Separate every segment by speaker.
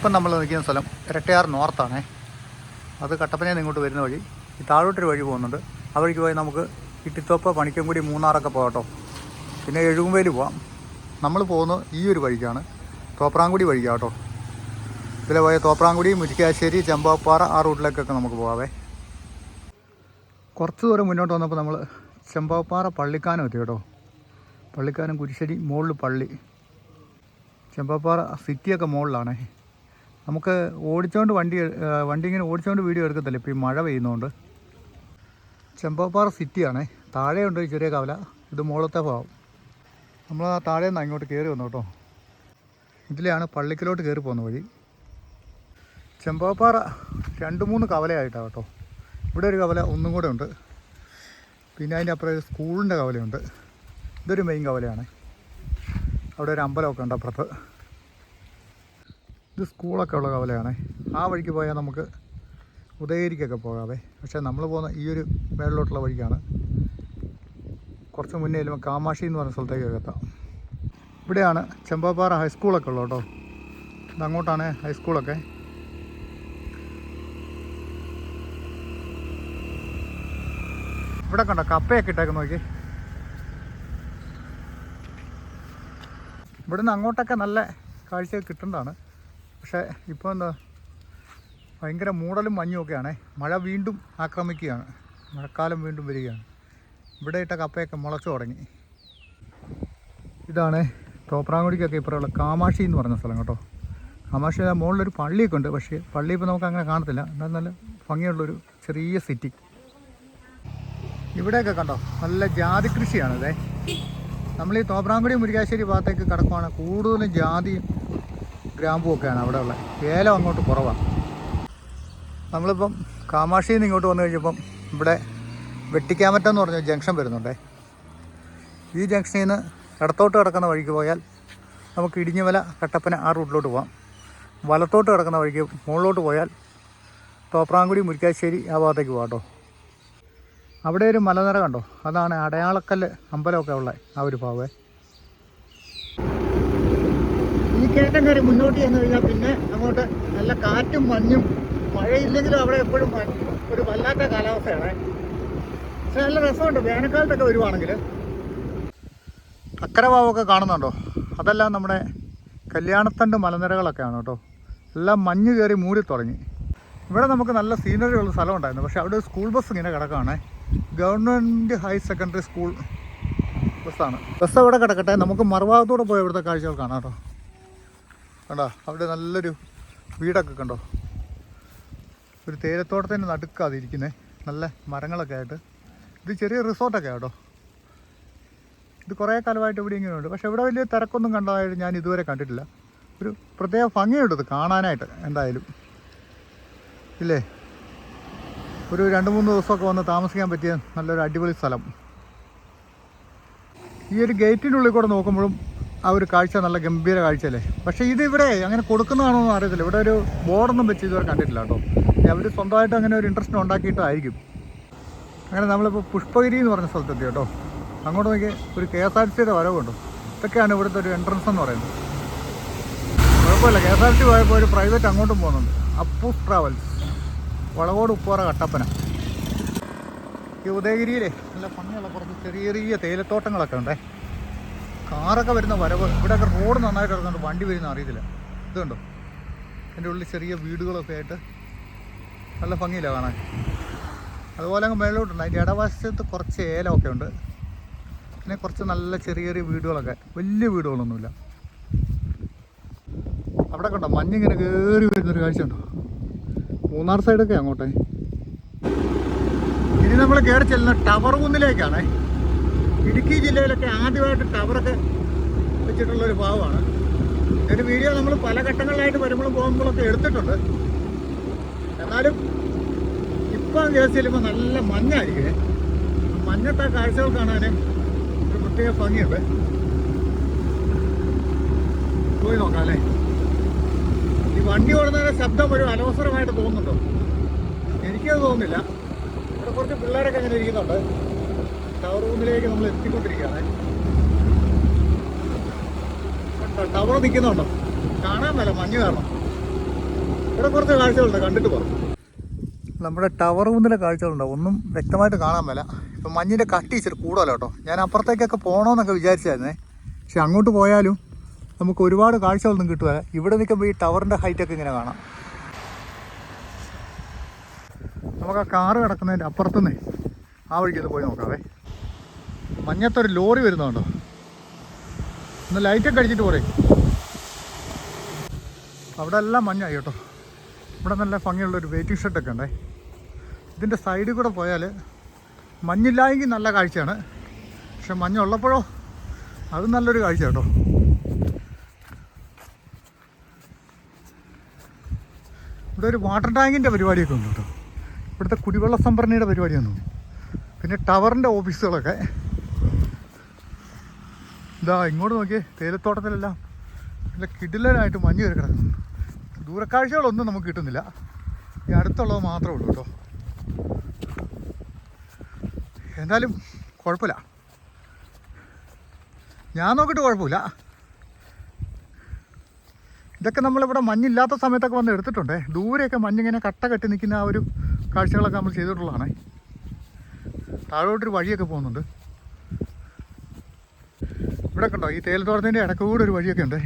Speaker 1: ഇപ്പം നമ്മൾ നിൽക്കുന്ന സ്ഥലം ഇരട്ടയാർ നോർത്താണേ. അത് കട്ടപ്പനയിൽ ഇങ്ങോട്ട് വരുന്ന വഴി. ഈ താഴോട്ടൊരു വഴി പോകുന്നുണ്ട്. ആ വഴിക്ക് പോയി നമുക്ക് ഇട്ടിത്തോപ്പ് പണിക്കൻകുടി മൂന്നാറൊക്കെ പോകട്ടോ. പിന്നെ എഴുകുമ്പേൽ പോവാം. നമ്മൾ പോകുന്നത് ഈ ഒരു വഴിക്കാണ് തോപ്രാങ്കുടി വഴിക്കാട്ടോ. കേട്ടോ ഇതിലെ പോയ തോപ്രാങ്കുടി മുരിക്കാശ്ശേരി ചെമ്പാപ്പാറ ആ റൂട്ടിലേക്കൊക്കെ നമുക്ക് പോകാവേ കുറച്ച് ദൂരം മുന്നോട്ട് വന്നപ്പോൾ നമ്മൾ ചെമ്പാപ്പാറ പള്ളിക്കാനം എത്തി കേട്ടോ പള്ളിക്കാനം കുരിശ്ശേരി മുകളിൽ പള്ളി. ചെമ്പാപ്പാറ സിറ്റിയൊക്കെ മുകളിലാണേ. നമുക്ക് ഓടിച്ചോണ്ട് വണ്ടി വണ്ടി ഇങ്ങനെ ഓടിച്ചോണ്ട് വീഡിയോ എടുക്കത്തില്ല. ഇപ്പോൾ ഈ മഴ പെയ്യുന്നതുകൊണ്ട് ചെമ്പാപ്പാറ സിറ്റിയാണേ. താഴെയുണ്ട് ചെറിയ കവല. ഇത് മുകളത്തെ ഭാഗം. നമ്മൾ ആ താഴെ നിന്ന് അങ്ങോട്ട് കയറി വന്നു കേട്ടോ. ഇതിലെയാണ് പള്ളിക്കലോട്ട് കയറി പോകുന്ന വഴി. ചെമ്പാപ്പാറ രണ്ട് മൂന്ന് കവലയായിട്ടാണ് കേട്ടോ. ഇവിടെ ഒരു കവല ഒന്നും കൂടെ ഉണ്ട്. പിന്നെ അതിന്റെ അപ്പുറം ഒരു സ്കൂളിന്റെ കവലയുണ്ട്. ഇതൊരു മെയിൻ കവലയാണ്. അവിടെ ഒരു അമ്പലമൊക്കെ ഉണ്ട് അപ്പുറത്ത്. ഇത് സ്കൂളൊക്കെ ഉള്ള കവലയാണ്. ആ വഴിക്ക് പോയാൽ നമുക്ക് ഉദയഗിരിക്കൊക്കെ പോകാവേ. പക്ഷേ നമ്മൾ പോകുന്ന ഈ ഒരു മേളിലോട്ടുള്ള വഴിക്കാണ്. കുറച്ച് മുന്നേ ചെല്ലുമ്പോൾ കാമാക്ഷി എന്ന് പറഞ്ഞ സ്ഥലത്തേക്കൊക്കെ എത്താം ഇവിടെയാണ് ചെമ്പാപ്പാറ ഹൈസ്കൂളൊക്കെ ഉള്ളത് കേട്ടോ. ഇതങ്ങോട്ടാണ് ഹൈസ്കൂളൊക്കെ ഇവിടെ കണ്ടോ കപ്പയൊക്കെ ഇട്ടേക്ക് നോക്കി. ഇവിടുന്ന് അങ്ങോട്ടൊക്കെ നല്ല കാഴ്ച കിട്ടുന്നതാണ്. പക്ഷേ ഇപ്പോൾ എന്താ ഭയങ്കര മൂടലും മഞ്ഞുമൊക്കെയാണേ. മഴ വീണ്ടും ആക്രമിക്കുകയാണ്. മഴക്കാലം വീണ്ടും വരികയാണ്. ഇവിടെ ഇട്ട കപ്പയൊക്കെ മുളച്ചു തുടങ്ങി. ഇതാണ് തോപ്രാങ്കുടിക്കൊക്കെ ഇപ്പുറമുള്ള കാമാക്ഷി എന്ന് പറഞ്ഞ സ്ഥലം കേട്ടോ. കാമാക്ഷി മുകളിലൊരു പള്ളിയൊക്കെ ഉണ്ട്. പക്ഷേ പള്ളി ഇപ്പോൾ നമുക്ക് അങ്ങനെ കാണത്തില്ല. എന്നാൽ നല്ല ഭംഗിയുള്ളൊരു ചെറിയ സിറ്റി. ഇവിടെയൊക്കെ കണ്ടോ നല്ല ജാതി കൃഷിയാണ് അതെ നമ്മൾ ഈ തോപ്രാങ്കുടി മുരിക്കാശ്ശേരി ഭാഗത്തേക്ക് കിടക്കുവാണ് കൂടുതലും ജാതിയും ഗ്രാമ്പും ഒക്കെയാണ് അവിടെ ഉള്ളത് ഏലം അങ്ങോട്ട് കുറവാണ് നമ്മളിപ്പം കാമാക്ഷിയിൽ നിന്ന് ഇങ്ങോട്ട് വന്നു കഴിഞ്ഞപ്പം ഇവിടെ വെട്ടിക്കാമറ്റം എന്ന് പറഞ്ഞ ജംഗ്ഷൻ വരുന്നുണ്ടേ. ഈ ജംഗ്ഷനിൽ നിന്ന് ഇടത്തോട്ട് കിടക്കുന്ന വഴിക്ക് പോയാൽ നമുക്ക് ഇടിഞ്ഞുമല കട്ടപ്പന ആ റൂട്ടിലോട്ട് പോകാം വലത്തോട്ട് കിടക്കുന്ന വഴിക്ക് മുകളിലോട്ട് പോയാൽ തോപ്രാങ്കുടി മുരിക്കാശ്ശേരി ആ ഭാഗത്തേക്ക് പോകാം കേട്ടോ. അവിടെ ഒരു മലനിര കണ്ടോ? അതാണ് അടയാളക്കല്ല് അമ്പലമൊക്കെ ഉള്ള ആ ഒരു ഭാവേ കയറ്റം കയറി മുന്നോട്ട് ചെന്ന് കഴിഞ്ഞാൽ പിന്നെ അങ്ങോട്ട് നല്ല കാറ്റും മഞ്ഞും മഴയില്ലെങ്കിലും അവിടെ എപ്പോഴും ഒരു വല്ലാത്ത കാലാവസ്ഥയാണ്. പക്ഷെ നല്ല രസമുണ്ട്. വേനൽക്കാലത്തൊക്കെ വരുവാണെങ്കിൽ. അക്കരവാവൊക്കെ കാണുന്നുണ്ടോ? അതെല്ലാം നമ്മുടെ കല്യാണത്തണ്ട് മലനിരകളൊക്കെയാണ് കേട്ടോ. എല്ലാം മഞ്ഞ് കയറി മൂടി തുടങ്ങി. ഇവിടെ നമുക്ക് നല്ല സീനറി ഉള്ള സ്ഥലം ഉണ്ടായിരുന്നു പക്ഷെ അവിടെ സ്കൂൾ ബസ് ഇങ്ങനെ കിടക്കുകയാണ്. ഗവൺമെന്റ് ഹയർ സെക്കൻഡറി സ്കൂൾ ബസ്സാണ് ബസ് അവിടെ കിടക്കട്ടെ. നമുക്ക് മറുഭാഗത്തൂടെ പോയി ഇവിടുത്തെ കാഴ്ചകൾ കാണാം കേട്ടോ. കണ്ടോ? അവിടെ നല്ലൊരു വീടൊക്കെ കണ്ടോ? ഒരു തേയിലത്തോട്ടത്തിന്റെ നടുക്കാതെ ഇരിക്കുന്നത് നല്ല മരങ്ങളൊക്കെ ആയിട്ട്. ഇത് ചെറിയ റിസോർട്ടൊക്കെ കേട്ടോ ഇത് കുറേ കാലമായിട്ട് ഇവിടെ ഇങ്ങനെ ഉണ്ട്. പക്ഷെ ഇവിടെ വലിയ തിരക്കൊന്നും കണ്ടതായിട്ട് ഞാൻ ഇതുവരെ കണ്ടിട്ടില്ല. ഒരു പ്രത്യേക ഭംഗിയുണ്ട് ഇത് കാണാനായിട്ട് എന്തായാലും. ഇല്ലേ? ഒരു രണ്ട് മൂന്ന് ദിവസമൊക്കെ വന്ന് താമസിക്കാൻ പറ്റിയ നല്ലൊരു അടിപൊളി സ്ഥലം. ഈ ഒരു ഗേറ്റിനുള്ളിൽ കൂടെ നോക്കുമ്പോഴും ആ ഒരു കാഴ്ച നല്ല ഗംഭീര കാഴ്ചയല്ലേ? പക്ഷേ ഇത് ഇവിടെ അങ്ങനെ കൊടുക്കുന്നതാണോ എന്ന് അറിയത്തില്ല. ഇവിടെ ഒരു ബോർഡൊന്നും വെച്ച് ഇതുവരെ കണ്ടിട്ടില്ല കേട്ടോ. അവർ സ്വന്തമായിട്ട് അങ്ങനെ ഒരു ഇൻട്രസ്റ്റ് ഉണ്ടാക്കിയിട്ടായിരിക്കും. അങ്ങനെ നമ്മളിപ്പോൾ പുഷ്പഗിരി എന്ന് പറഞ്ഞ സ്ഥലത്തെത്തി കേട്ടോ. അങ്ങോട്ട് നോക്കി ഒരു കെ എസ് ആർ സിയുടെ വരവുണ്ടോ. ഇതൊക്കെയാണ് ഇവിടുത്തെ ഒരു എൻട്രൻസ് എന്ന് പറയുന്നത്. കുഴപ്പമില്ല. കെ എസ് ആർ ടി പോയപ്പോൾ ഒരു പ്രൈവറ്റ് അങ്ങോട്ടും പോകുന്നുണ്ട്. അപ്പൂസ് ട്രാവൽസ് വളവോട് ഉപ്പോറ കട്ടപ്പന. ഈ ഉദയഗിരിയിലെ നല്ല ഭംഗിയുള്ള കുറച്ച് ചെറിയ ചെറിയ തേയിലത്തോട്ടങ്ങളൊക്കെ ഉണ്ടേ. കാറൊക്കെ വരുന്ന വരവ് ഇവിടെയൊക്കെ റോഡ് നന്നായിട്ട് ഇറങ്ങുന്നുണ്ട് വണ്ടി വരുന്ന അറിയത്തില്ല. ഇതുണ്ടോ? എന്റെ ഉള്ളിൽ ചെറിയ വീടുകളൊക്കെ ആയിട്ട് നല്ല ഭംഗിയില്ല കാണാൻ. അതുപോലെ അങ്ങ് മേളിലോട്ടുണ്ട്. അതിന്റെ ഇടവശത്ത് കുറച്ച് ഏലമൊക്കെ ഉണ്ട്. പിന്നെ കുറച്ച് നല്ല ചെറിയ ചെറിയ വീടുകളൊക്കെ. വലിയ വീടുകളൊന്നുമില്ല. അവിടെ കണ്ടോ? മഞ്ഞിങ്ങനെ കയറി വരുന്നൊരു കാഴ്ച ഉണ്ടോ മൂന്നാർ സൈഡൊക്കെ അങ്ങോട്ടേ. ഇനി നമ്മൾ കയറി ചെല്ലുന്ന ടവർ കുന്നിലേക്കാണ് ഇടുക്കി ജില്ലയിലൊക്കെ ആദ്യമായിട്ട് ടവറൊക്കെ വെച്ചിട്ടുള്ള ഒരു ഭാവമാണ് ഒരു വീഡിയോ നമ്മൾ പല ഘട്ടങ്ങളിലായിട്ട് വരുമ്പോഴും പോകുമ്പോഴൊക്കെ എടുത്തിട്ടുണ്ട്. എന്നാലും ഇപ്പം ഗ്യാസ് ചെല്ലുമ്പോൾ നല്ല മഞ്ഞായിരിക്കും മഞ്ഞത്തെ കാഴ്ചകൾ കാണാൻ ഒരു പ്രത്യേക ഭംഗിയുണ്ട്. പോയി നോക്കാം അല്ലേ? ഈ വണ്ടി ഓടുന്നതിന്റെ ശബ്ദം ഒരു അനവസരമായിട്ട് തോന്നുന്നുണ്ടോ? എനിക്കത് തോന്നുന്നില്ല. ഇവിടെ കുറച്ച് പിള്ളേരൊക്കെ അങ്ങനെ ഇരിക്കുന്നുണ്ട്. ടവർ റൂമിലേക്ക് നമ്മൾ എത്തിക്കൊണ്ടിരിക്കുകയാണ്. ടവർ നിൽക്കുന്നുണ്ടോ കാണാൻ മേല മഞ്ഞ് കാരണം ഇവിടെ കുറച്ച് കാഴ്ചകളുണ്ട് കണ്ടിട്ട് പോകും നമ്മുടെ ടവർ മുന്നിലെ കാഴ്ചകളുണ്ടോ. ഒന്നും വ്യക്തമായിട്ട് കാണാൻ മേല. ഇപ്പം മഞ്ഞിന്റെ കട്ടി ഇച്ചിരി കൂടുതലോ കേട്ടോ. ഞാൻ അപ്പുറത്തേക്കൊക്കെ പോകണമെന്നൊക്കെ വിചാരിച്ചായിരുന്നേ. പക്ഷെ അങ്ങോട്ട് പോയാലും നമുക്ക് ഒരുപാട് കാഴ്ചകളൊന്നും കിട്ടുക ഇവിടെ നിൽക്കുമ്പോൾ ഈ ടവറിന്റെ ഹൈറ്റൊക്കെ ഇങ്ങനെ കാണാം. നമുക്ക് ആ കാറ് കിടക്കുന്നതിന്റെ അപ്പുറത്തുനിന്ന് ആ വഴിക്ക് പോയി നോക്കാവേ. മഞ്ഞത്തൊരു ലോറി വരുന്നുണ്ടോ ഒന്ന് ലൈറ്റൊക്കെ അടിച്ചിട്ട് പോരെ. അവിടെ എല്ലാം മഞ്ഞായി കേട്ടോ. ഇവിടെ നല്ല ഭംഗിയുള്ള ഒരു വെയിറ്റിംഗ് ഷെഡൊക്കെ ഉണ്ടേ. ഇതിന്റെ സൈഡിൽ കൂടെ പോയാൽ മഞ്ഞില്ലായെങ്കിൽ നല്ല കാഴ്ചയാണ്. പക്ഷെ മഞ്ഞുള്ളപ്പോഴോ അത് നല്ലൊരു കാഴ്ച കേട്ടോ. ഇവിടെ ഒരു വാട്ടർ ടാങ്കിന്റെ പരിപാടിയൊക്കെ ഉണ്ട് കേട്ടോ. ഇവിടുത്തെ കുടിവെള്ള സംഭരണിയുടെ പരിപാടിയാണ്. പിന്നെ ടവറിന്റെ ഓഫീസുകളൊക്കെ ഇതാ ഇങ്ങോട്ട് നോക്കിയേ തേയിലത്തോട്ടത്തിലെല്ലാം. നല്ല കിടിലനായിട്ട് മഞ്ഞ് കയറി കിടക്കുന്നു. ദൂരക്കാഴ്ചകളൊന്നും നമുക്ക് കിട്ടുന്നില്ല. ഈ അടുത്തുള്ളത് മാത്രമേ ഉള്ളൂ കേട്ടോ. എന്തായാലും കുഴപ്പമില്ല. ഞാൻ നോക്കിയിട്ട് കുഴപ്പമില്ല. ഇതൊക്കെ നമ്മളിവിടെ മഞ്ഞില്ലാത്ത സമയത്തൊക്കെ വന്ന് എടുത്തിട്ടുണ്ടേ. ദൂരെയൊക്കെ മഞ്ഞിങ്ങനെ കട്ട കെട്ടി നിൽക്കുന്ന ആ ഒരു കാഴ്ചകളൊക്കെ നമ്മൾ ചെയ്തിട്ടുള്ളതാണ്. താഴോട്ടൊരു വഴിയൊക്കെ പോകുന്നുണ്ട്. ഇവിടെ കണ്ടോ ഈ തേയിലത്തോട്ടത്തിന്റെ ഇടക്കൂടെ ഒരു വഴിയൊക്കെ ഉണ്ട്.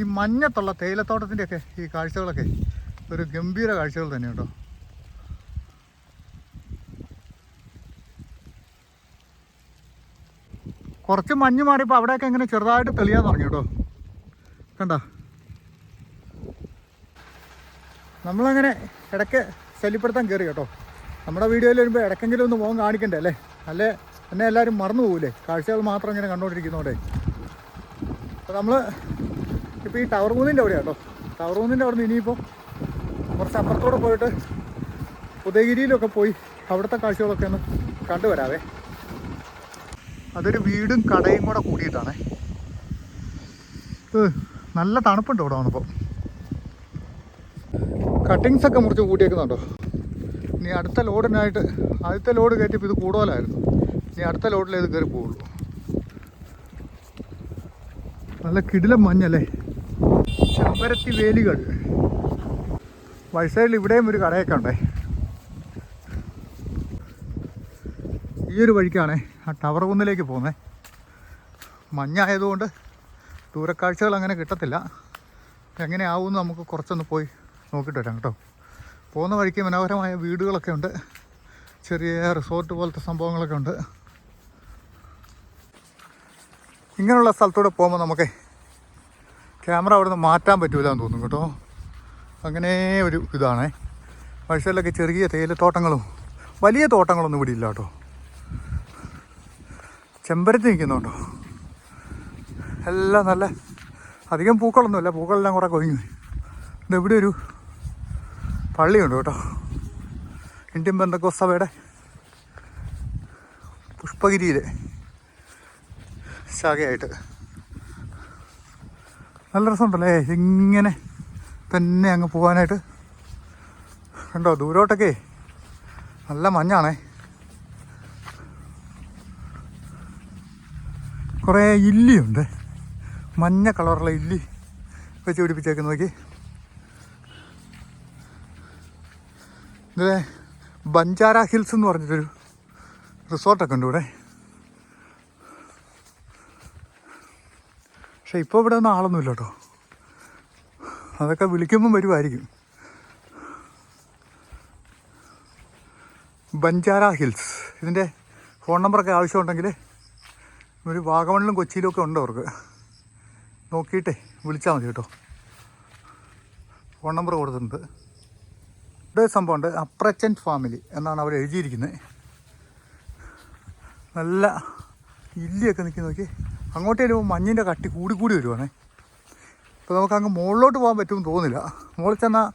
Speaker 1: ഈ മഞ്ഞത്തുള്ള തേയിലത്തോട്ടത്തിന്റെയൊക്കെ ഈ കാഴ്ചകളൊക്കെ ഒരു ഗംഭീര കാഴ്ചകൾ തന്നെ കേട്ടോ. കുറച്ച് മഞ്ഞ് മാറിയപ്പോൾ അവിടെയൊക്കെ ഇങ്ങനെ ചെറുതായിട്ട് തെളിയാൻ തുടങ്ങി കേട്ടോ. കണ്ട? നമ്മളങ്ങനെ ഇടയ്ക്ക് ശല്യപ്പെടുത്താൻ കയറി കേട്ടോ. നമ്മുടെ വീഡിയോയിൽ വരുമ്പോൾ ഇടയ്ക്കെങ്കിലും ഒന്ന് മുഖം കാണിക്കണ്ടേ അല്ലേ? അല്ലേ? എന്നെ എല്ലാവരും മറന്നു പോകൂലേ? കാഴ്ചകൾ മാത്രം ഇങ്ങനെ കണ്ടുകൊണ്ടിരിക്കുന്നോടെ നമ്മൾ ഇപ്പോൾ ഈ ടവർ മൂന്നിന്റെ അവിടെയാണ് കേട്ടോ ടവർ മൂന്നിന്റെ അവിടെ നിന്ന് ഇനിയിപ്പോൾ കുറച്ച് അപ്പുറത്തോടെ പോയിട്ട് ഉദയഗിരിയിലൊക്കെ പോയി അവിടുത്തെ കാഴ്ചകളൊക്കെ ഒന്ന് കണ്ടുവരാവേ. അതൊരു വീടും കടയും കൂടെ കൂടിയിട്ടാണേ. നല്ല തണുപ്പുണ്ട് ഇവിടെ വന്നപ്പോൾ കട്ടിങ്സൊക്കെ മുറിച്ച് കൂട്ടിയേക്കുന്നുണ്ടോ? ഇനി അടുത്ത ലോഡിനായിട്ട് ആദ്യത്തെ ലോഡ് കയറ്റിയപ്പോൾ ഇത് കൂടുതലായിരുന്നു. ഇനി അടുത്ത ലോഡിലേ ഇത് കയറി പോവുള്ളൂ. നല്ല കിടിലം മഞ്ഞല്ലേ? ചെമ്പരത്തി വേലികൾ. വഴിസൈഡിൽ ഇവിടെയും ഒരു കടയൊക്കെ ഉണ്ടേ. ഈ ഒരു വഴിക്കാണേ ആ ടവർ കുന്നിലേക്ക് പോകുന്നത് മഞ്ഞായതുകൊണ്ട് ദൂരക്കാഴ്ചകൾ അങ്ങനെ കിട്ടത്തില്ല. എങ്ങനെയാവും നമുക്ക് കുറച്ചൊന്ന് പോയി നോക്കിയിട്ട് വരാം കേട്ടോ. പോകുന്ന വഴിക്ക് മനോഹരമായ വീടുകളൊക്കെ ഉണ്ട്. ചെറിയ റിസോർട്ട് പോലത്തെ സംഭവങ്ങളൊക്കെ ഉണ്ട്. ഇങ്ങനെയുള്ള സ്ഥലത്തൂടെ പോകുമ്പോൾ നമുക്ക് ക്യാമറ അവിടെ നിന്ന് മാറ്റാൻ പറ്റൂല എന്ന് തോന്നും കേട്ടോ. അങ്ങനെ ഒരു ഇതാണേ. വഴിസൈഡിലൊക്കെ ചെറിയ തേയിലത്തോട്ടങ്ങളും വലിയ തോട്ടങ്ങളൊന്നും ഇവിടെ ഇല്ല കേട്ടോ. ചെമ്പരത്തി നിൽക്കുന്നുണ്ടോ എല്ലാം നല്ല അധികം പൂക്കളൊന്നുമില്ല. പൂക്കളെല്ലാം കുറേ കൊഴിഞ്ഞു. ഇതെവിടെ ഒരു പള്ളിയുണ്ട് കേട്ടോ. ഇന്ത്യൻ ബന്ധക്കോസഭയുടെ പുഷ്പഗിരിയിലെ ശാഖയായിട്ട്. നല്ല രസമുണ്ടല്ലേ? ഇങ്ങനെ തന്നെ അങ്ങ് പോകാനായിട്ട്. കണ്ടോ ദൂരോട്ടൊക്കെ. നല്ല മഞ്ഞാണേ. കുറേ ഇല്ലിയുണ്ട്. മഞ്ഞ കളറുള്ള ഇല്ലി വെച്ച് പിടിപ്പിച്ചേക്ക് ഇത് ബഞ്ചാര ഹിൽസ് എന്ന് പറഞ്ഞിട്ടൊരു റിസോർട്ടൊക്കെ ഉണ്ട് ഇവിടെ. പക്ഷെ ഇപ്പോൾ ഇവിടെ ഒന്നും ആളൊന്നുമില്ല കേട്ടോ. അതൊക്കെ വിളിക്കുമ്പം വരുമായിരിക്കും ബഞ്ചാര ഹിൽസ്. ഇതിന്റെ ഫോൺ നമ്പറൊക്കെ ആവശ്യമുണ്ടെങ്കിൽ ഒരു വാഗമണിലും കൊച്ചിയിലും ഒക്കെ ഉണ്ട് അവർക്ക്. നോക്കിയിട്ടേ വിളിച്ചാൽ മതി കേട്ടോ. ഫോൺ നമ്പർ കൊടുത്തിട്ടുണ്ട്. ഇവിടെ സംഭവമുണ്ട് അപ്രച്ചൻ ഫാമിലി എന്നാണ് അവർ എഴുതിയിരിക്കുന്നത്. നല്ല ഇല്ലിയൊക്കെ നിൽക്കുന്ന നോക്കി. അങ്ങോട്ട് വരുമ്പോൾ മഞ്ഞിന്റെ കട്ടി കൂടി കൂടി വരുവാണേ. അപ്പോൾ നമുക്ക് അങ്ങ് മുകളിലോട്ട് പോകാൻ പറ്റുമെന്ന് തോന്നുന്നില്ല. മുകളിൽ ചെന്നാൽ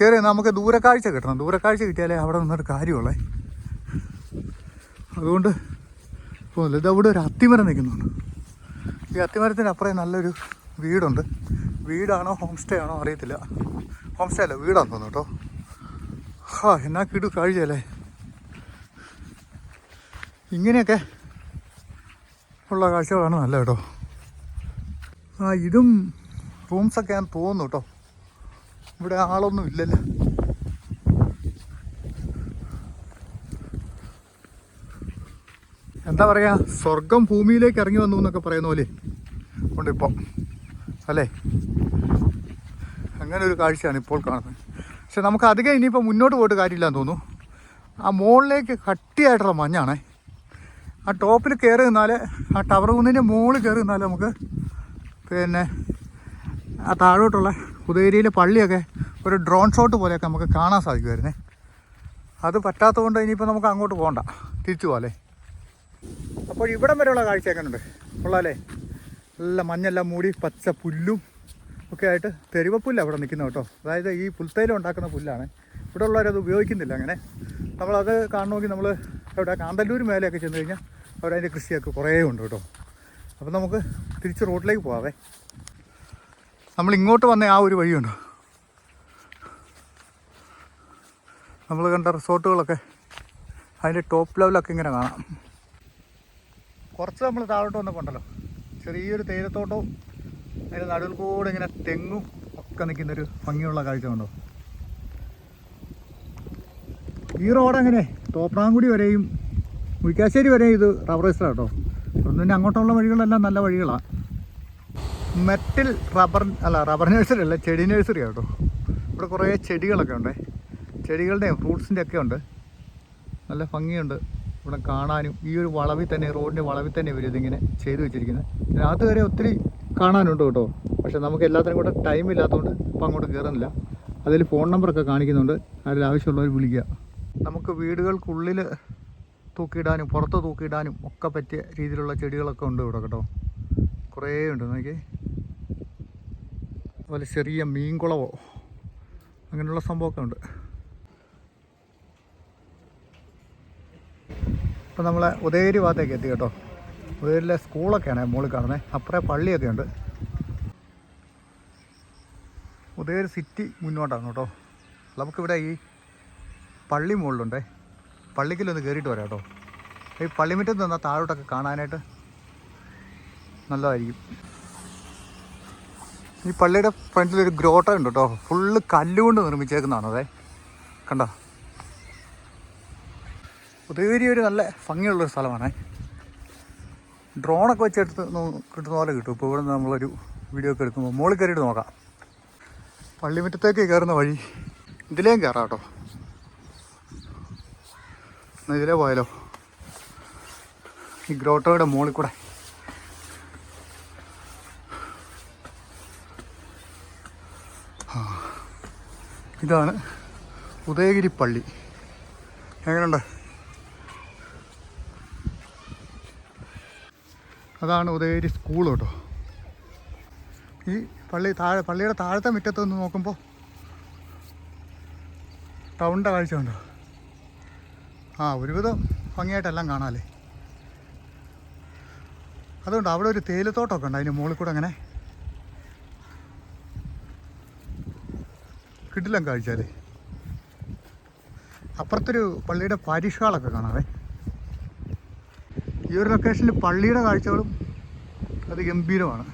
Speaker 1: കയറി നമുക്ക് ദൂരക്കാഴ്ച കിട്ടണം. ദൂരക്കാഴ്ച കിട്ടിയാലേ അവിടെ നിന്നൊരു കാര്യമുള്ളേ. അതുകൊണ്ട് തോന്നില്ല ഇത് അവിടെ ഒരു അത്തിമരം നിൽക്കുന്നുണ്ട്. ഈ അത്തിമരത്തിന് അപ്പുറം നല്ലൊരു വീടുണ്ട്. വീടാണോ ഹോം സ്റ്റേ ആണോ അറിയത്തില്ല. ഹോം സ്റ്റേ അല്ല വീടാണെന്ന് തോന്നുന്നു കേട്ടോ. ഹാ എന്നാ കിടു കാഴ്ചയല്ലേ? ഇങ്ങനെയൊക്കെ ഉള്ള കാഴ്ചകളാണ് നല്ല കേട്ടോ. ആ ഇതും റൂംസൊക്കെ ഞാൻ തോന്നുന്നു കേട്ടോ. ഇവിടെ ആളൊന്നും ഇല്ലല്ലോ. എന്താ പറയുക സ്വർഗം ഭൂമിയിലേക്ക് ഇറങ്ങി വന്നു എന്നൊക്കെ പറയുന്ന പോലെ ഉണ്ട് ഇപ്പം. അല്ലേ? അങ്ങനെ ഒരു കാഴ്ചയാണ് ഇപ്പോൾ കാണുന്നത്. പക്ഷെ നമുക്ക് അധികം ഇനിയിപ്പോൾ മുന്നോട്ട് പോയിട്ട് കാര്യമില്ലാന്ന് തോന്നുന്നു. ആ മുകളിലേക്ക് കട്ടിയായിട്ടുള്ള മഞ്ഞാണേ. ആ ടോപ്പിൽ കയറി നിന്നാൽ ആ ടവർ കുന്നിന്റെ മുകളിൽ കയറി നിന്നാൽ നമുക്ക് പിന്നെ ആ താഴോട്ടുള്ള ഉദയഗിരിയിലെ പള്ളിയൊക്കെ ഒരു ഡ്രോൺ ഷോട്ട് പോലെയൊക്കെ നമുക്ക് കാണാൻ സാധിക്കുമായിരുന്നേ. അത് പറ്റാത്തതുകൊണ്ട് ഇനിയിപ്പോൾ നമുക്ക് അങ്ങോട്ട് പോകണ്ട തിരിച്ചു പോകാം അപ്പോൾ ഇവിടം വരെയുള്ള കാഴ്ച എങ്ങനെയുണ്ട് കൊള്ളാല്ലേ? നല്ല മഞ്ഞെല്ലാം മൂടി പച്ച പുല്ലും ഒക്കെ ആയിട്ട് തെരുവപ്പുല്ല അവിടെ നിൽക്കുന്നത് കേട്ടോ. അതായത് ഈ പുൽത്തൈലം ഉണ്ടാക്കുന്ന പുല്ലാണ്. ഇവിടെ ഉള്ളവരത് ഉപയോഗിക്കുന്നില്ല അങ്ങനെ. നമ്മളത് കാണണമെങ്കിൽ നമ്മൾ എവിടെ കാന്തല്ലൂർ മേലെയൊക്കെ ചെന്ന് കഴിഞ്ഞാൽ അവിടെ അതിന്റെ കൃഷിയൊക്കെ കുറേ ഉണ്ട് കേട്ടോ. അപ്പം നമുക്ക് തിരിച്ച് റോഡിലേക്ക് പോവാവേ. നമ്മൾ ഇങ്ങോട്ട് വന്ന ആ ഒരു വഴിയുണ്ട്. നമ്മൾ കണ്ട റിസോർട്ടുകളൊക്കെ അതിന്റെ ടോപ്പ് ലെവലൊക്കെ ഇങ്ങനെ കാണാം. കുറച്ച് നമ്മൾ താഴോട്ട് വന്നപ്പോൾ ഉണ്ടല്ലോ ചെറിയൊരു തേയിലത്തോട്ടവും അതിന്റെ നടുവിൽ കൂടെ ഇങ്ങനെ തെങ്ങും ഒക്കെ നിൽക്കുന്ന ഒരു ഭംഗിയുള്ള കാഴ്ച കണ്ടോ? ഈ റോഡ് അങ്ങനെ തോപ്രാങ്കുടി വരെയും മുരിക്കാശ്ശേരി വരെയും ഇത് റബ്ബർ റേസ്റ്ററാണ് കേട്ടോ ഒന്നിന്റെ അങ്ങോട്ടുള്ള വഴികളെല്ലാം നല്ല വഴികളാണ് മെറ്റിൽ റബ്ബർ അല്ല റബ്ബർ നഴ്സറി അല്ല ചെടി നഴ്സറി കേട്ടോ. ഇവിടെ കുറേ ചെടികളൊക്കെ ഉണ്ട്. ചെടികളുടെയും ഫ്രൂട്ട്സിന്റെ ഒക്കെ ഉണ്ട്. നല്ല ഭംഗിയുണ്ട് ഇവിടെ കാണാനും. ഈ ഒരു വളവിൽ തന്നെ റോഡിന്റെ വളവിൽ തന്നെ ഇവർ ഇതിങ്ങനെ ചെയ്തു വെച്ചിരിക്കുന്നത് അതിനകത്ത് വരെ ഒത്തിരി കാണാനുണ്ട് കേട്ടോ. പക്ഷെ നമുക്ക് എല്ലാത്തിനും കൂടെ ടൈം ഇല്ലാത്തതുകൊണ്ട് ഇപ്പം അങ്ങോട്ട് കയറുന്നില്ല അതിൽ ഫോൺ നമ്പറൊക്കെ കാണിക്കുന്നുണ്ട്. അതിൽ ആവശ്യമുള്ളവർ വിളിക്കുക. നമുക്ക് വീടുകൾക്കുള്ളിൽ തൂക്കിയിടാനും പുറത്ത് തൂക്കിയിടാനും ഒക്കെ പറ്റിയ രീതിയിലുള്ള ചെടികളൊക്കെ ഉണ്ട് ഇവിടെ കേട്ടോ. കുറേ ഉണ്ട്. നോക്കി അതുപോലെ ചെറിയ മീൻകുളവോ അങ്ങനെയുള്ള സംഭവമൊക്കെ ഉണ്ട്. ഇപ്പം നമ്മളെ ഉദയഗിരി ഭാഗത്തേക്ക് എത്തി കേട്ടോ. ഉദയഗിരിയിലെ സ്കൂളൊക്കെയാണ് മുകളിൽ കാണുന്നത് അപ്പുറേ പള്ളിയൊക്കെ ഉണ്ട്. ഉദയഗിരി സിറ്റി മുന്നോട്ടാണ് കേട്ടോ. നമുക്കിവിടെ ഈ പള്ളി മുകളിലുണ്ടേ. പള്ളിക്കിലൊന്ന് കയറിയിട്ട് വരാം കേട്ടോ. ഈ പള്ളിമുറ്റത്ത് നിന്നാൽ താഴോട്ടൊക്കെ കാണാനായിട്ട് നല്ലതായിരിക്കും. ഈ പള്ളിയുടെ ഫ്രണ്ടിൽ ഒരു ഗ്രോട്ട ഉണ്ട് കേട്ടോ. ഫുള്ള് കല്ലുകൊണ്ട് നിർമ്മിച്ചേക്കുന്നതാണ് അതെ. കണ്ടോ? ഉദയഗിരി ഒരു നല്ല ഭംഗിയുള്ളൊരു സ്ഥലമാണ്. ഡ്രോണൊക്കെ വെച്ചെടുത്ത് കിട്ടുന്ന പോലെ കിട്ടും. ഇപ്പോൾ ഇവിടെ നമ്മളൊരു വീഡിയോ ഒക്കെ എടുക്കുമ്പോൾ മുകളിൽ കയറിയിട്ട് നോക്കാം. പള്ളിമുറ്റത്തേക്ക് കയറുന്ന വഴി ഇതിലേയും കയറാം കേട്ടോ. എന്നാൽ ഇതിലേ പോയാലോ? ഈ ഗ്രോട്ടോയുടെ മുകളിൽ കൂടെ. ഇതാണ് ഉദയഗിരി പള്ളി. എങ്ങനെയുണ്ട്? അതാണ് ഉദയഗിരി സ്കൂൾ കേട്ടോ. ഈ പള്ളി താഴെ പള്ളിയുടെ താഴത്തെ മുറ്റത്ത് നിന്ന് നോക്കുമ്പോൾ ടൗണിന്റെ കാഴ്ച ഉണ്ടോ ആ ഒരുവിധം ഭംഗിയായിട്ടെല്ലാം കാണാമല്ലേ അതുകൊണ്ട് അവിടെ ഒരു തേയിലത്തോട്ടമൊക്കെ ഉണ്ട് അതിന്റെ മുകളിൽ കൂടെ അങ്ങനെ. കിട്ടില്ല കാഴ്ചയല്ലേ അപ്പുറത്തൊരു പള്ളിയുടെ പരിഷാളൊക്കെ കാണാവേ. ഈ ഒരു ലൊക്കേഷനിൽ പള്ളിയുടെ കാഴ്ചകളും അത് ഗംഭീരമാണ്.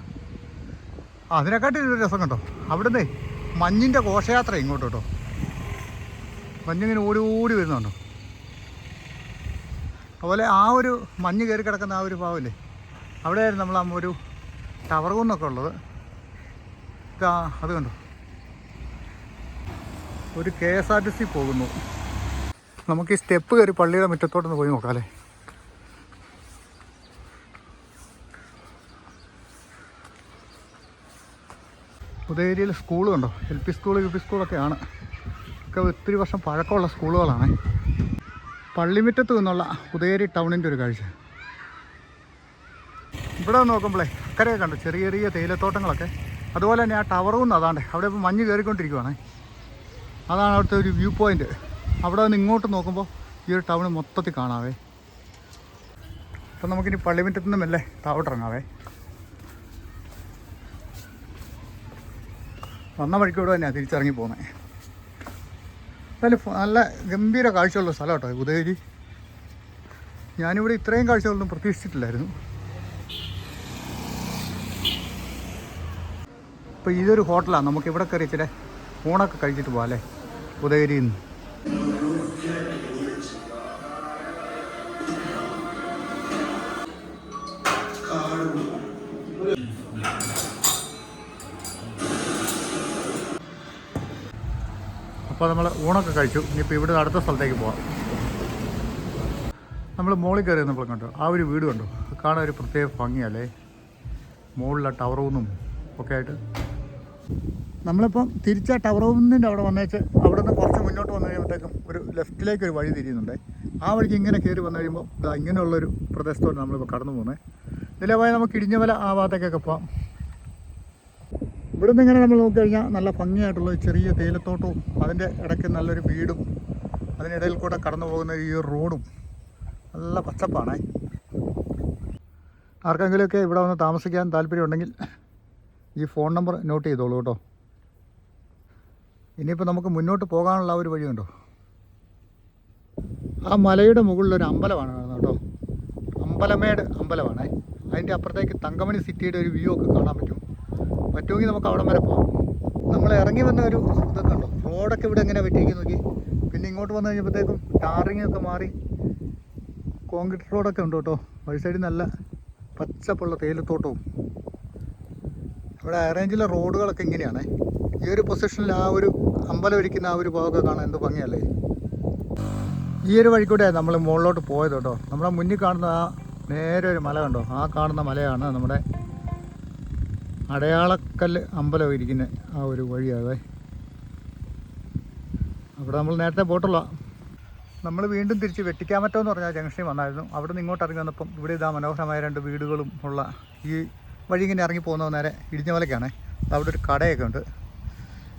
Speaker 1: അതിനെക്കാട്ടിൽ അതിനെക്കാട്ടി ഒരു രസം കണ്ടോ? അവിടുന്ന് മഞ്ഞിന്റെ ഘോഷയാത്ര ഇങ്ങോട്ട് കേട്ടോ. മഞ്ഞിങ്ങനെ ഓടി ഓടി വരുന്നുണ്ടോ? അതുപോലെ ആ ഒരു മഞ്ഞ് കയറി കിടക്കുന്ന ആ ഒരു ഭാവമില്ലേ അവിടെയായിരുന്നു നമ്മൾ ആ ഒരു ടവർ കുന്നൊക്കെ ഉള്ളത്. ഇതാ അത് കണ്ടോ? ഒരു K S R T C പോകുന്നു. നമുക്ക് ഈ സ്റ്റെപ്പ് കയറി പള്ളിയുടെ മുറ്റത്തോട്ടൊന്ന് പോയി നോക്കാം അല്ലേ? ഉദയഗിരിയിൽ സ്കൂൾ കണ്ടോ? L P school U P സ്കൂളൊക്കെയാണ്. ഒക്കെ ഒത്തിരി വർഷം പഴക്കമുള്ള സ്കൂളുകളാണ്. പള്ളിമുറ്റത്ത് നിന്നുള്ള ഉദയഗിരി ടൗണിന്റെ ഒരു കാഴ്ച. ഇവിടെ നോക്കുമ്പോഴേ അക്കരെ കണ്ടു? ചെറിയ ചെറിയ തേയിലത്തോട്ടങ്ങളൊക്കെ. അതുപോലെ തന്നെ ആ ടവറും നിന്ന് അതാണ്ട്. അവിടെ ഇപ്പോൾ മഞ്ഞ് കയറിക്കൊണ്ടിരിക്കുവാണ്. അതാണ് അവിടുത്തെ ഒരു വ്യൂ പോയിന്റ് അവിടെ നിന്ന് ഇങ്ങോട്ട് നോക്കുമ്പോൾ ഈ ഒരു ടൗൺ മൊത്തത്തിൽ കാണാവേ. അപ്പം നമുക്കിനി പള്ളിമുറ്റത്തു നിന്നും മെല്ലെ താവട്ടിറങ്ങാവേ വന്ന വഴിക്ക് ഇവിടെ തന്നെയാണ് തിരിച്ചിറങ്ങി പോകുന്നത് എന്തായാലും നല്ല ഗംഭീര കാഴ്ചയുള്ള സ്ഥലം കേട്ടോ ഉദയഗിരി. ഞാനിവിടെ ഇത്രയും കാഴ്ചകളൊന്നും പ്രതീക്ഷിച്ചിട്ടില്ലായിരുന്നു. ഇപ്പോൾ ഇതൊരു ഹോട്ടലാണ് നമുക്ക് ഇവിടെ കയറി ഇച്ചിരി ഊണൊക്കെ കഴിച്ചിട്ട് പോകാം അല്ലേ? ഉദയഗിരിയിൽ നിന്ന്. ഊണൊക്കെ കഴിച്ചു. ഇനിയിപ്പോൾ ഇവിടെ അടുത്ത സ്ഥലത്തേക്ക് പോകാം നമ്മൾ മോളിൽ കയറി നമ്മൾ കണ്ടു. ആ ഒരു വീട് കണ്ടു. കാണാൻ ഒരു പ്രത്യേക ഭംഗിയല്ലേ? മുകളിലെ ടവർ റൂമും ഒക്കെ ആയിട്ട്. നമ്മളിപ്പം തിരിച്ച ടവർ റൂമിന്റെ അവിടെ വന്നേച്ച് അവിടെ നിന്ന് കുറച്ച് മുന്നോട്ട് വന്നു കഴിയുമ്പോഴത്തേക്കും ഒരു ലെഫ്റ്റിലേക്ക് ഒരു വഴി തിരിയുന്നുണ്ട്. ആ വഴിക്ക് ഇങ്ങനെ കയറി വന്നു കഴിയുമ്പോൾ ഇതാ ഇങ്ങനെയുള്ളൊരു പ്രദേശത്തോട് നമ്മളിപ്പോൾ കടന്നു പോകുന്നത് ഇതിലെ പോയാൽ നമുക്ക് ഇടിഞ്ഞമല ആ ഭാഗത്തേക്കൊക്കെ പോവാം. ഇവിടെ നിന്ന് ഇങ്ങനെ നമ്മൾ നോക്കിക്കഴിഞ്ഞാൽ നല്ല ഭംഗിയായിട്ടുള്ള ചെറിയ തേയിലത്തോട്ടവും അതിന്റെ ഇടയ്ക്ക് നല്ലൊരു വീടും അതിനിടയിൽ കൂടെ കടന്നു പോകുന്ന ഈ റോഡും നല്ല പച്ചപ്പാണേ. ആർക്കെങ്കിലുമൊക്കെ ഇവിടെ വന്ന് താമസിക്കാൻ താല്പര്യമുണ്ടെങ്കിൽ ഈ ഫോൺ നമ്പർ നോട്ട് ചെയ്തോളൂ കേട്ടോ. ഇനിയിപ്പോൾ നമുക്ക് മുന്നോട്ട് പോകാനുള്ള ഒരു വഴിയുണ്ടോ ആ മലയുടെ മുകളിലൊരു അമ്പലമാണ് കാണുന്നത് കേട്ടോ. അമ്പലമേട് അമ്പലമാണേ. അതിന്റെ അപ്പുറത്തേക്ക് തങ്കമണി സിറ്റിയുടെ ഒരു വ്യൂ ഒക്കെ കാണാൻ പറ്റും. പറ്റുമെങ്കിൽ നമുക്ക് അവിടം വരെ പോകാം നമ്മൾ ഇറങ്ങി വന്ന ഒരു ഇതൊക്കെ ഉണ്ടോ? റോഡൊക്കെ ഇവിടെ എങ്ങനെ വെട്ടിയിരിക്കുന്നു നോക്കി. പിന്നെ ഇങ്ങോട്ട് വന്നു കഴിഞ്ഞപ്പോഴത്തേക്കും ടാറിങ് ഒക്കെ മാറി. കോൺക്രീറ്റ് റോഡൊക്കെ ഉണ്ട് കേട്ടോ. വഴി സൈഡിൽ നല്ല പച്ചപ്പുള്ള തേയിലത്തോട്ടവും. ഇവിടെ അറേഞ്ചിലെ റോഡുകളൊക്കെ ഇങ്ങനെയാണ്. ഈ ഒരു പൊസിഷനിൽ ആ ഒരു അമ്പലം ആ ഒരു ഭാഗമൊക്കെ കാണാൻ എന്ത് ഭംഗിയല്ലേ? ഈ ഒരു വഴി കൂടെ നമ്മൾ മുകളിലോട്ട് പോയത് കേട്ടോ. നമ്മുടെ മുന്നിൽ കാണുന്ന ആ നേരെ ഒരു മല കണ്ടോ? ആ കാണുന്ന മലയാണ് നമ്മുടെ അടയാളക്കല്ല് അമ്പലം ഇരിക്കുന്ന ആ ഒരു വഴിയാവേ. അവിടെ നമ്മൾ നേരത്തെ പോയിട്ടുള്ള നമ്മൾ വീണ്ടും തിരിച്ച് വെട്ടിക്കാമറ്റം എന്ന് പറഞ്ഞ ജംഗ്ഷനിൽ വന്നായിരുന്നു. അവിടെ നിന്ന് ഇങ്ങോട്ട് ഇറങ്ങി വന്നപ്പം ഇവിടെ ഇതാ മനോഹരമായ രണ്ട് വീടുകളും ഉള്ള ഈ വഴി ഇങ്ങനെ ഇറങ്ങി പോകുന്നത് നേരെ ഇടിഞ്ഞമലയ്ക്കാണ് അവിടെ ഒരു കടയൊക്കെ ഉണ്ട്.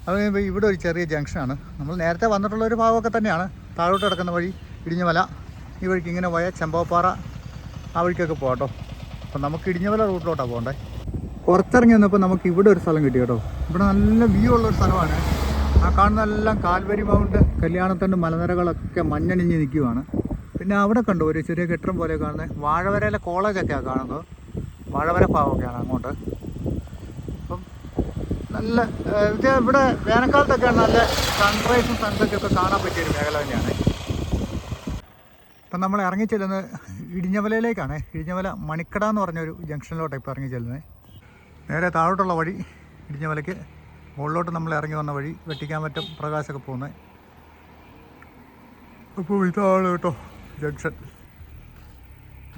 Speaker 1: അത് ഇവിടെ ഒരു ചെറിയ ജംഗ്ഷനാണ്. നമ്മൾ നേരത്തെ വന്നിട്ടുള്ള ഒരു ഭാഗമൊക്കെ തന്നെയാണ്. താഴോട്ട് കിടക്കുന്ന വഴി ഇടിഞ്ഞമല ഈ വഴിക്ക് ഇങ്ങനെ പോയാൽ ചെമ്പവപ്പാറ ആ വഴിക്കൊക്കെ പോകാം കേട്ടോ അപ്പം നമുക്ക് ഇടിഞ്ഞമല റൂട്ടിലോട്ടാണ് പോകണ്ടേ. പുറത്തിറങ്ങി വന്നപ്പോൾ നമുക്ക് ഇവിടെ ഒരു സ്ഥലം കിട്ടി കേട്ടോ. ഇവിടെ നല്ല വ്യൂ ഉള്ള ഒരു സ്ഥലമാണ്. ആ കാണുന്ന എല്ലാം കാൽവരി മൗണ്ട് കല്യാണത്തണ്ട് മലനിരകളൊക്കെ മഞ്ഞണിഞ്ഞ് നിൽക്കുകയാണ്. പിന്നെ അവിടെ കണ്ടു ഒരു ചെറിയ കെട്ടിടം പോലെ കാണുന്നത് വാഴവരയിലെ കോളേജൊക്കെയാണ് കാണുന്നത്. വാഴവര ഭാഗമൊക്കെയാണ് അങ്ങോട്ട്. അപ്പം നല്ല ഇവിടെ വേനൽക്കാലത്തൊക്കെ നല്ല സൺറൈസും സൺസെറ്റും ഒക്കെ കാണാൻ പറ്റിയ ഒരു മേഖല തന്നെയാണ്. ഇപ്പം നമ്മൾ ഇറങ്ങി ചെല്ലുന്നത് ഇടിഞ്ഞവലയിലേക്കാണ്. ഇടിഞ്ഞവല മണിക്കട എന്ന് പറഞ്ഞൊരു ജംഗ്ഷനിലോട്ടാണ് ഇപ്പോൾ ഇറങ്ങി ചെല്ലുന്നത് നേരെ താഴോട്ടുള്ള വഴി ഇടിഞ്ഞ ഇടിഞ്ഞമലയ്ക്ക് മുകളിലോട്ട് നമ്മൾ ഇറങ്ങി വന്ന വഴി വെട്ടിക്കാൻ പറ്റും. പ്രകാശമൊക്കെ പോകുന്നത് അപ്പോൾ ഇതാണ് കേട്ടോ ജംഗ്ഷൻ.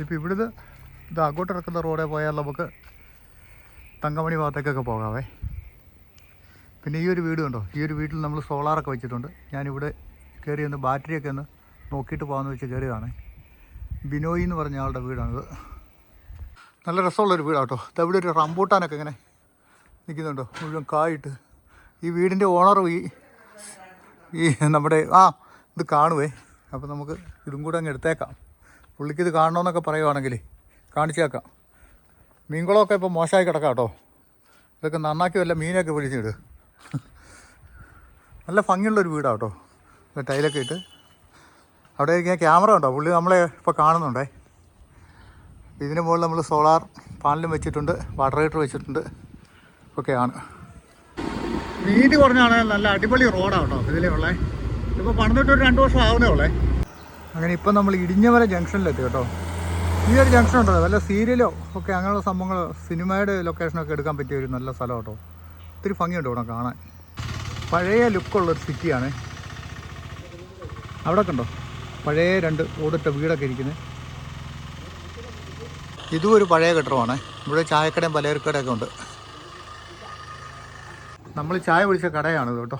Speaker 1: ഇപ്പോൾ ഇവിടുന്ന് ഇത് അങ്ങോട്ട് ഇറക്കുന്ന റോഡേ പോയാൽ നമുക്ക് തങ്കമണി ഭാഗത്തേക്കൊക്കെ പോകാവേ. പിന്നെ ഈ ഒരു വീട് കണ്ടോ? ഈ ഒരു വീട്ടിൽ നമ്മൾ സോളാറൊക്കെ വെച്ചിട്ടുണ്ട്. ഞാനിവിടെ കയറി ഒന്ന് ബാറ്ററിയൊക്കെ ഒന്ന് നോക്കിയിട്ട് പോകാമെന്ന് വെച്ച് കയറിയതാണ് ബിനോയ് എന്ന് പറഞ്ഞ ആളുടെ വീടാണിത്. നല്ല രസമുള്ളൊരു വീടാണ് കേട്ടോ ഇതവിടെ ഒരു റംബൂട്ടാനൊക്കെ ഇങ്ങനെ നിൽക്കുന്നുണ്ടോ? മുഴുവൻ കായിട്ട്. ഈ വീടിന്റെ ഓണറും ഈ ഈ നമ്മുടെ ആ ഇത് കാണുവേ. അപ്പോൾ നമുക്ക് ഇതും കൂടെ അങ്ങ് എടുത്തേക്കാം. പുള്ളിക്ക് ഇത് കാണണമെന്നൊക്കെ പറയുവാണെങ്കിൽ കാണിച്ചേക്കാം മീൻകുളമൊക്കെ ഇപ്പോൾ മോശമായി കിടക്കാം കേട്ടോ ഇതൊക്കെ നന്നാക്കി വല്ല മീനൊക്കെ പിടിച്ചിട്. നല്ല ഭംഗിയുള്ളൊരു വീടാണ് കേട്ടോ ടൈലൊക്കെ ഇട്ട്. അവിടെ ഇരിക്കുന്ന ക്യാമറ ഉണ്ടോ? പുള്ളി നമ്മളെ ഇപ്പോൾ കാണുന്നുണ്ടേ. ഇതിന് മുകളിൽ നമ്മൾ സോളാർ പാനലും വെച്ചിട്ടുണ്ട് വാട്ടർ ഹീറ്റർ വെച്ചിട്ടുണ്ട്. ഒക്കെയാണ് വീതി കുറഞ്ഞാണ് നല്ല അടിപൊളി റോഡാണ് കേട്ടോ ഇതിലേ ഉള്ളേ ഇപ്പോൾ പണിതിട്ട് ഒരു രണ്ട് വർഷം ആവുന്നേ ഉള്ളേ. അങ്ങനെ ഇപ്പം നമ്മൾ ഇടിഞ്ഞവരെ ജംഗ്ഷനിലെത്തി കേട്ടോ. ഈ ഒരു ജംഗ്ഷൻ ഉണ്ടല്ലോ വല്ല സീരിയലോ ഒക്കെ അങ്ങനെയുള്ള സംഭവങ്ങൾ സിനിമയുടെ ലൊക്കേഷനൊക്കെ എടുക്കാൻ പറ്റിയ ഒരു നല്ല സ്ഥലം കേട്ടോ. ഒത്തിരി ഭംഗിയുണ്ട് ഇവിടെ കാണാൻ. പഴയ ലുക്കുള്ളൊരു സിറ്റിയാണ് അവിടെ കണ്ടോ പഴയ രണ്ട് ഓടിട്ട വീടൊക്കെ ഇരിക്കുന്നത് ഇതും ഒരു പഴയ കെട്ടിടമാണ് ഇവിടെ ചായക്കടയും പലചരക്കടയൊക്കെ ഉണ്ട്. നമ്മൾ ചായ കുടിച്ച കടയാണിത് കേട്ടോ.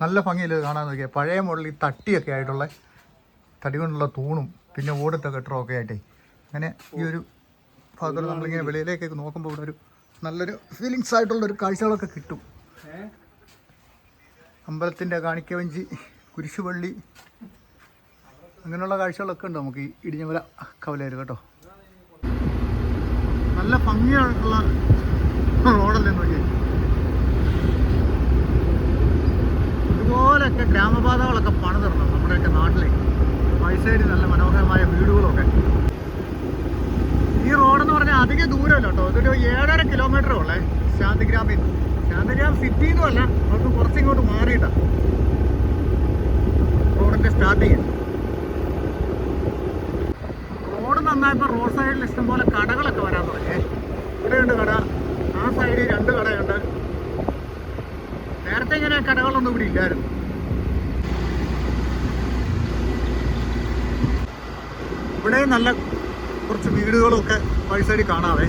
Speaker 1: നല്ല ഭംഗിയിൽ കാണാൻ നോക്കിയാൽ പഴയ മോഡൽ ഈ തട്ടിയൊക്കെ ആയിട്ടുള്ള തടി കൊണ്ടുള്ള തൂണും പിന്നെ ഓടിട്ട കെട്ടിടമൊക്കെ ആയിട്ടേ. അങ്ങനെ ഈ ഒരു ഭാഗത്തോടെ നമ്മളിങ്ങനെ വെളിയിലേക്കൊക്കെ നോക്കുമ്പോൾ ഇവിടെ ഒരു നല്ലൊരു ഫീലിങ്സ് ആയിട്ടുള്ള ഒരു കാഴ്ചകളൊക്കെ കിട്ടും. അമ്പലത്തിന്റെ കാണിക്കവഞ്ചി കുരിശുപള്ളി അങ്ങനെയുള്ള കാഴ്ചകളൊക്കെ ഉണ്ട് നമുക്ക് ഈ ഇടിഞ്ഞമല കവലയിൽ കേട്ടോ. നല്ല ഭംഗിയായിട്ടുള്ള റോഡല്ലേ നോക്കി ഇതുപോലെയൊക്കെ ഗ്രാമപാതകളൊക്കെ പണിതിടണം നമ്മുടെയൊക്കെ നാട്ടിലെ. വയസ്സേരി നല്ല മനോഹരമായ വീടുകളൊക്കെ. ഈ റോഡെന്ന് പറഞ്ഞാൽ അധിക ദൂരമല്ല കേട്ടോ. ഇതൊരു ഏഴര കിലോമീറ്റർ ഉള്ളേ ശാന്തിഗ്രാമിൽ. നിന്ന് ശാന്തിഗ്രാം സിറ്റിന്നും അല്ല നമുക്ക് കുറച്ചിങ്ങോട്ട് മാറിയിട്ടാണ് റോഡിന്റെ സ്റ്റാർട്ടിങ് റോഡ് ഇപ്പോൾ റോഡ് സൈഡിൽ ഇഷ്ടംപോലെ കടകളൊക്കെ വരാൻ തുടങ്ങി. ഇവിടെയുണ്ട് കട. ആ സൈഡിൽ രണ്ട് കടയുണ്ട്. നേരത്തെ ഇങ്ങനെ കടകളൊന്നും ഇവിടെ ഇല്ലായിരുന്നു. ഇവിടെ നല്ല കുറച്ച് വീടുകളൊക്കെ വഴി കാണാവേ.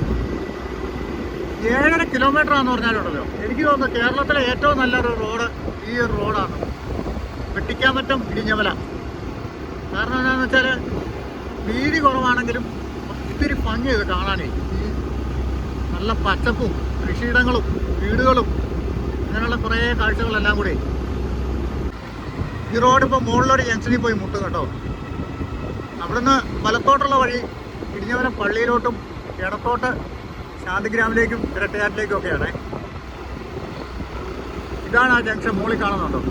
Speaker 1: ഏഴര കിലോമീറ്റർ ആണെന്ന് പറഞ്ഞാലുണ്ടല്ലോ. എനിക്ക് തോന്നുന്നു കേരളത്തിലെ ഏറ്റവും നല്ലൊരു റോഡ് ഈ ഒരു റോഡാണ് വെട്ടിക്കാമറ്റം ഇടിഞ്ഞമല കാരണം എന്താണെന്ന് വെച്ചാൽ വീതി കുറവാണെങ്കിലും ഒത്തിരി ഭംഗി ഇത് കാണാനേ. നല്ല പച്ചപ്പും കൃഷിയിടങ്ങളും വീടുകളും അങ്ങനെയുള്ള കുറേ കാഴ്ചകളെല്ലാം കൂടി. ഈ റോഡ് ഇപ്പോൾ മുകളിലൊരു ജംഗ്ഷനിൽ പോയി മുട്ടും കേട്ടോ. അവിടുന്ന് വലത്തോട്ടുള്ള വഴി ഇടിഞ്ഞവരം പള്ളിയിലോട്ടും ഇടത്തോട്ട് ശാന്തിഗ്രാമിലേക്കും ഇരട്ടയാറ്റിലേക്കും ഒക്കെയാണ്. ഇതാണ് ആ ജംഗ്ഷൻ മുകളിൽ കാണുന്നുണ്ടോ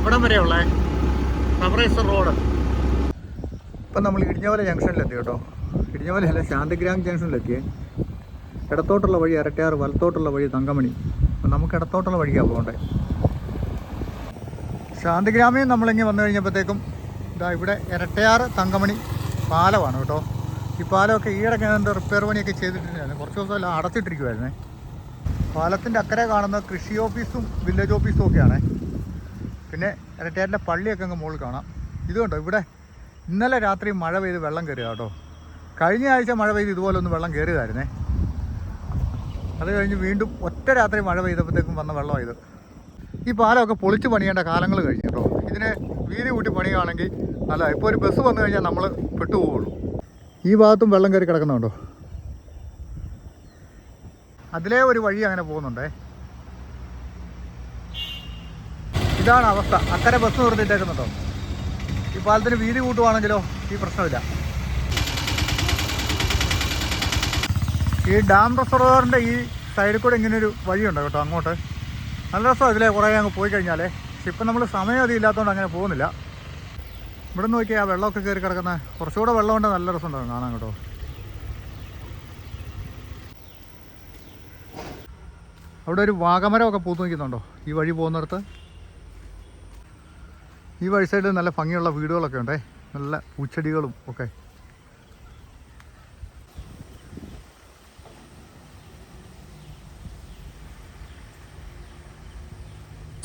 Speaker 1: ഇവിടം വരെയുള്ളേ. സബറേശ്വർ റോഡ് ഇപ്പം നമ്മൾ ഇടിഞ്ഞവല ജംഗ്ഷനിലെത്തി കേട്ടോ. ഇടിഞ്ഞവലയല്ല ശാന്തിഗ്രാം ജംഗ്ഷനിലെത്തിയേ ഇടത്തോട്ടുള്ള വഴി ഇരട്ടയാറ് വലത്തോട്ടുള്ള വഴി തങ്കമണി. അപ്പം നമുക്ക് ഇടത്തോട്ടുള്ള വഴിക്കാണ് പോകണ്ടേ. ശാന്തിഗ്രാമിൽ നമ്മളിങ്ങനെ വന്നു കഴിഞ്ഞപ്പോഴത്തേക്കും ഇതാ ഇവിടെ ഇരട്ടയാറ് തങ്കമണി പാലമാണ് കേട്ടോ. ഈ പാലമൊക്കെ ഈയിടയ്ക്ക് എന്താ റിപ്പയർ പണിയൊക്കെ ചെയ്തിട്ടുണ്ടായിരുന്നു കുറച്ച് ദിവസം എല്ലാം അടച്ചിട്ടിരിക്കുമായിരുന്നേ പാലത്തിന്റെ അക്കരെ കാണുന്ന കൃഷി ഓഫീസും വില്ലേജ് ഓഫീസും ഒക്കെയാണേ. പിന്നെ ഇരട്ടയാറിന്റെ പള്ളിയൊക്കെ അങ്ങ് മുകളിൽ കാണാം. ഇത് കണ്ടോ ഇവിടെ? ഇന്നലെ രാത്രി മഴ പെയ്ത് വെള്ളം കയറുക കേട്ടോ. കഴിഞ്ഞ ആഴ്ച മഴ പെയ്ത് ഇതുപോലെ ഒന്ന് വെള്ളം കയറിയതായിരുന്നേ. അത് കഴിഞ്ഞ് വീണ്ടും ഒറ്റ രാത്രി മഴ പെയ്തപ്പോഴത്തേക്കും വന്ന വെള്ളമായത് ഈ പാലമൊക്കെ പൊളിച്ച് പണിയേണ്ട കാലങ്ങൾ കഴിഞ്ഞു കേട്ടോ. ഇതിനെ വീതി കൂട്ടി പണിയുകയാണെങ്കിൽ അല്ല ഇപ്പോൾ ഒരു ബസ് വന്നു കഴിഞ്ഞാൽ നമ്മൾ പെട്ടുപോകുള്ളൂ ഈ ഭാഗത്തും വെള്ളം കയറി കിടക്കുന്നുണ്ടോ? അതിലേ ഒരു വഴി അങ്ങനെ പോകുന്നുണ്ടേ. ഇതാണ് അവസ്ഥ. അക്കരെ ബസ് നിർത്തിയിട്ടേക്കുന്നുണ്ടോ ഈ പാലത്തിന് വീതി കൂട്ടുവാണെങ്കിലോ ഈ പ്രശ്നമില്ല. ഈ ഡാം റിസർവറിന്റെ ഈ സൈഡിൽ കൂടെ ഇങ്ങനെ ഒരു വഴിയുണ്ട് കേട്ടോ അങ്ങോട്ട്. നല്ല രസം ഇതിലെ കുറേ അങ്ങ് പോയി കഴിഞ്ഞാലേ. പക്ഷെ ഇപ്പം നമ്മൾ സമയം അധികം ഇല്ലാത്തതുകൊണ്ട് അങ്ങനെ പോകുന്നില്ല. ഇവിടെ നോക്കിയാൽ ആ വെള്ളമൊക്കെ കയറി കിടക്കുന്ന കുറച്ചുകൂടെ വെള്ളമുണ്ട് നല്ല രസമുണ്ടാകും കാണാൻ കേട്ടോ. അവിടെ ഒരു വാഗമരമൊക്കെ പൂത്തു നിൽക്കുന്നുണ്ടോ? ഈ വഴി പോകുന്നിടത്ത്? ഈ വഴി സൈഡിൽ നല്ല ഭംഗിയുള്ള വീടുകളൊക്കെ ഉണ്ടേ. നല്ല പൂച്ചെടികളും ഒക്കെ.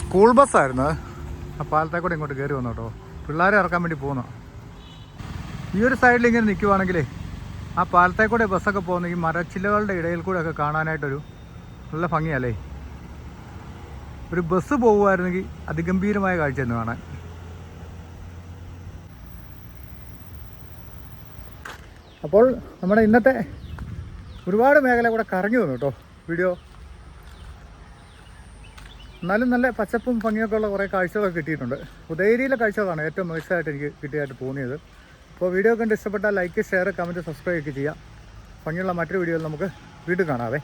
Speaker 1: സ്കൂൾ ബസ്സായിരുന്നു ആ പാലത്തെ കൂടെ ഇങ്ങോട്ട് കയറി വന്നോട്ടോ പിള്ളേരെ ഇറക്കാൻ വേണ്ടി പോകുന്നു ഈ ഒരു സൈഡിൽ ഇങ്ങനെ നിൽക്കുവാണെങ്കിലേ ആ പാലത്തെ കൂടെ ബസ്സൊക്കെ പോകുന്ന ഈ മരച്ചില്ലകളുടെ ഇടയിൽ കൂടെ ഒക്കെ കാണാനായിട്ടൊരു നല്ല ഭംഗിയല്ലേ? ഒരു ബസ് പോകുമായിരുന്നെങ്കിൽ അതിഗംഭീരമായ കാഴ്ചയായിരുന്നു കാണാൻ അപ്പോൾ നമ്മുടെ ഇന്നത്തെ ഒരുപാട് മേഖല കൂടെ കറങ്ങി വന്നു കേട്ടോ വീഡിയോ എന്നാലും നല്ല പച്ചപ്പും ഭംഗിയൊക്കെ ഉള്ള കുറേ കാഴ്ചകളൊക്കെ കിട്ടിയിട്ടുണ്ട്. ഉദയഗിരിയിലെ കാഴ്ചകളാണ് ഏറ്റവും മികച്ചതായിട്ട് എനിക്ക് കിട്ടിയായിട്ട് തോന്നിയത്. അപ്പോൾ വീഡിയോ കണ്ട് ഇഷ്ടപ്പെട്ടാൽ ലൈക്ക് ഷെയർ കമന്റ് സബ്സ്ക്രൈബ് ഒക്കെ ചെയ്യാം ഭംഗിയുള്ള മറ്റൊരു വീഡിയോയിൽ നമുക്ക് വീണ്ടും കാണാവേ.